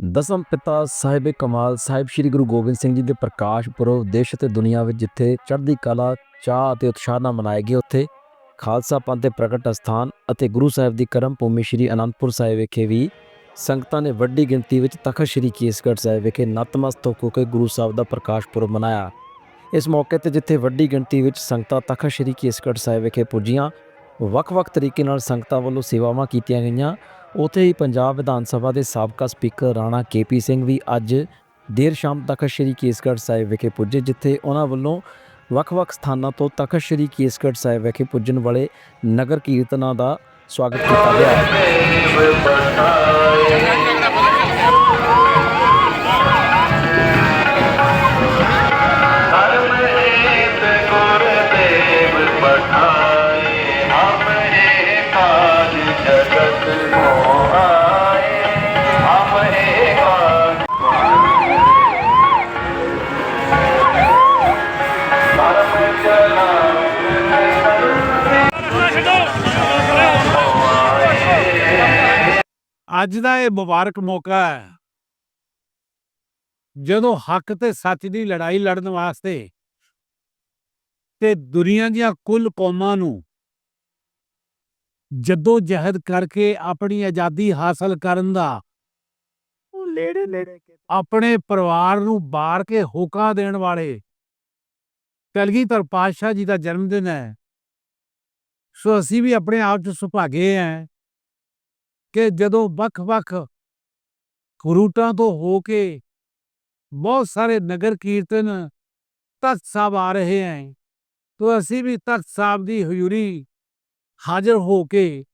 ਦਸਮ ਪਿਤਾ ਸਾਹਿਬ ਕਮਾਲ ਸਾਹਿਬ ਸ੍ਰੀ ਗੁਰੂ ਗੋਬਿੰਦ ਸਿੰਘ ਜੀ ਦੇ ਪ੍ਰਕਾਸ਼ ਪੁਰਬ ਦੇਸ਼ ਅਤੇ ਦੁਨੀਆ ਵਿੱਚ ਜਿੱਥੇ ਚੜ੍ਹਦੀ ਕਲਾ ਚਾਹ ਅਤੇ ਉਤਸ਼ਾਹ ਨਾਲ ਮਨਾਏ ਗਏ ਉੱਥੇ ਖਾਲਸਾ ਪੰਥ ਦੇ ਪ੍ਰਗਟ ਅਸਥਾਨ ਅਤੇ ਗੁਰੂ ਸਾਹਿਬ ਦੀ ਕਰਮ ਭੂਮੀ ਸ੍ਰੀ ਅਨੰਦਪੁਰ ਸਾਹਿਬ ਵਿਖੇ ਵੀ ਸੰਗਤਾਂ ਨੇ ਵੱਡੀ ਗਿਣਤੀ ਵਿੱਚ ਤਖਤ ਸ੍ਰੀ ਕੇਸਗੜ੍ਹ ਸਾਹਿਬ ਵਿਖੇ ਨਤਮਸਤਕ ਹੋ ਕੇ ਗੁਰੂ ਸਾਹਿਬ ਦਾ ਪ੍ਰਕਾਸ਼ ਪੁਰਬ ਮਨਾਇਆ। ਇਸ ਮੌਕੇ ਤੇ ਜਿੱਥੇ ਵੱਡੀ ਗਿਣਤੀ ਵਿੱਚ ਸੰਗਤਾਂ ਤਖਤ ਸ੍ਰੀ ਕੇਸਗੜ੍ਹ ਸਾਹਿਬ ਵਿਖੇ ਪੁੱਜੀਆਂ ਵੱਖ-ਵੱਖ ਤਰੀਕੇ ਨਾਲ ਸੰਗਤਾਂ ਵੱਲੋਂ ਸੇਵਾਵਾਂ ਕੀਤੀਆਂ ਗਈਆਂ ਉਥੇ ਹੀ ਪੰਜਾਬ ਵਿਧਾਨ ਸਭਾ ਦੇ ਸਾਬਕਾ speaker Rana K P Singh ਵੀ ਅੱਜ ਦੇਰ ਸ਼ਾਮ ਤੱਕ ਸ਼੍ਰੀ ਕੇਸਗੜ੍ਹ ਸਾਹਿਬ ਵਿਖੇ ਪੁੱਜੇ, ਜਿੱਥੇ ਉਹਨਾਂ ਵੱਲੋਂ ਵੱਖ-ਵੱਖ ਸਥਾਨਾਂ ਤੋਂ ਤੱਕ ਸ਼੍ਰੀ ਕੇਸਗੜ੍ਹ ਸਾਹਿਬ ਵਿਖੇ ਪੁੱਜਣ ਵਾਲੇ ਨਗਰ ਕੀਰਤਨਾਂ ਦਾ ਸਵਾਗਤ ਕੀਤਾ ਗਿਆ। Uh-huh. ਅੱਜ ਦਾ ਇਹ ਮੁਬਾਰਕ ਮੌਕਾ ਹੈ। ਜਦੋਂ ਹੱਕ ਤੇ ਸੱਚ ਦੀ ਲੜਾਈ ਲੜਨ ਵਾਸਤੇ ਤੇ ਦੁਨੀਆ ਦੀਆਂ ਕੁੱਲ ਕੌਮਾਂ ਨੂੰ ਜਦੋਂ ਜਹਿਦ ਕਰਕੇ ਆਪਣੀ ਆਜ਼ਾਦੀ ਹਾਸਲ ਕਰਨ ਦਾ ਉਹ ਲੇੜੇ ਲੇੜੇ ਆਪਣੇ ਪਰਿਵਾਰ ਨੂੰ ਬਾਰ ਕੇ ਹੋਕਾ ਦੇਣ ਵਾਲੇ ਕਲਗੀਧਰ ਪਾਤਸ਼ਾਹ ਜੀ ਦਾ ਜਨਮ ਦਿਨ ਹੈ। ਸੋ ਅਸੀਂ ਵੀ ਆਪਣੇ ਆਪ 'ਚ ਸੁਭਾਗੇ ਹਾਂ ਕਿ ਜਦੋਂ ਵੱਖ-ਵੱਖ ਰੂਟਾਂ ਤੋਂ ਹੋ ਕੇ ਬਹੁਤ ਸਾਰੇ ਨਗਰ ਕੀਰਤਨ ਤਖਤ ਸਾਹਿਬ ਆ ਰਹੇ ਹੈ ਤੋ ਅਸੀਂ ਵੀ ਤਖਤ ਸਾਹਿਬ ਦੀ ਹਜ਼ੂਰੀ ਹਾਜ਼ਰ ਹੋ ਕੇ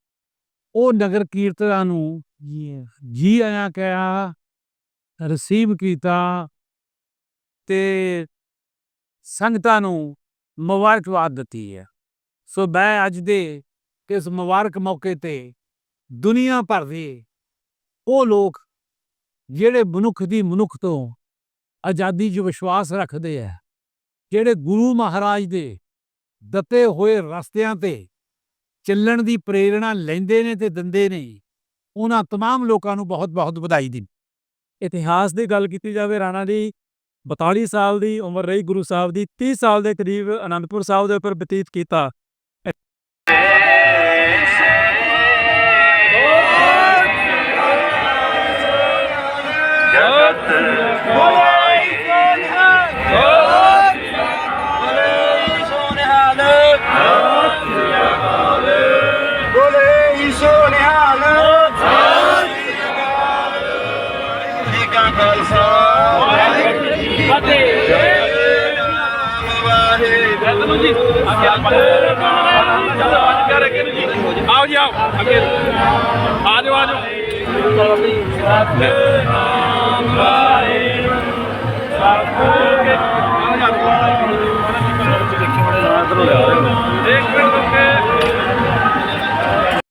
ਉਹ ਨਗਰ ਕੀਰਤਨਾਂ ਨੂੰ ਜੀ- ਜੀ ਆਇਆਂ ਕਿਹਾ ਰਸੀਵ ਕੀਤਾ ਤੇ ਸੰਗਤਾਂ ਨੂੰ ਮੁਬਾਰਕਬਾਦ ਦਿੱਤੀ ਹੈ। ਸੋ ਮੈਂ ਅੱਜ ਦੇ ਇਸ ਮੁਬਾਰਕ ਮੌਕੇ ਤੇ ਦੁਨੀਆ ਭਰ ਦੇ ਉਹ ਲੋਕ ਜਿਹੜੇ ਮਨੁੱਖ ਦੀ ਮਨੁੱਖ ਤੋਂ ਆਜ਼ਾਦੀ 'ਚ ਵਿਸ਼ਵਾਸ ਰੱਖਦੇ ਆ, ਜਿਹੜੇ ਗੁਰੂ ਮਹਾਰਾਜ ਦੇ ਦਿੱਤੇ ਹੋਏ ਰਸਤਿਆਂ ਤੇ ਚੱਲਣ ਦੀ ਪ੍ਰੇਰਣਾ ਲੈਂਦੇ ਨੇ ਤੇ ਦਿੰਦੇ ਨੇ ਉਹਨਾਂ तमाम ਲੋਕਾਂ ਨੂੰ ਬਹੁਤ-ਬਹੁਤ ਵਧਾਈ ਦੀ ਇਤਿਹਾਸ ਦੀ ਗੱਲ ਕੀਤੀ ਜਾਵੇ ਰਾਣਾ ਦੀ 42 ਸਾਲ ਦੀ ਉਮਰ ਰਹੀ ਗੁਰੂ ਸਾਹਿਬ ਦੀ 30 ਸਾਲ ਦੇ ਕਰੀਬ ਅਨੰਦਪੁਰ ਸਾਹਿਬ ਦੇ ਉੱਪਰ ਬਤੀਤ ਕੀਤਾ ਕਾ ਖਾਲਸਾ। ਵਾਹਿਗੁਰੂ ਜੀ ਕੀ ਫਤਿਹ ਵਾਹਿਗੁਰੂ ਜੀ ਅੱਗੇ ਆਪਾਂ ਜਦੋਂ ਅੱਜ ਕਰ ਕੇ ਜੀ। ਆਓ ਜੀ ਆਓ ਅੱਗੇ। ਆ ਜਾਓ ਆ ਜਾਓ। ਸਤਿ ਨਾਮ ਵਾਹਿਗੁਰੂ ਸਤਿ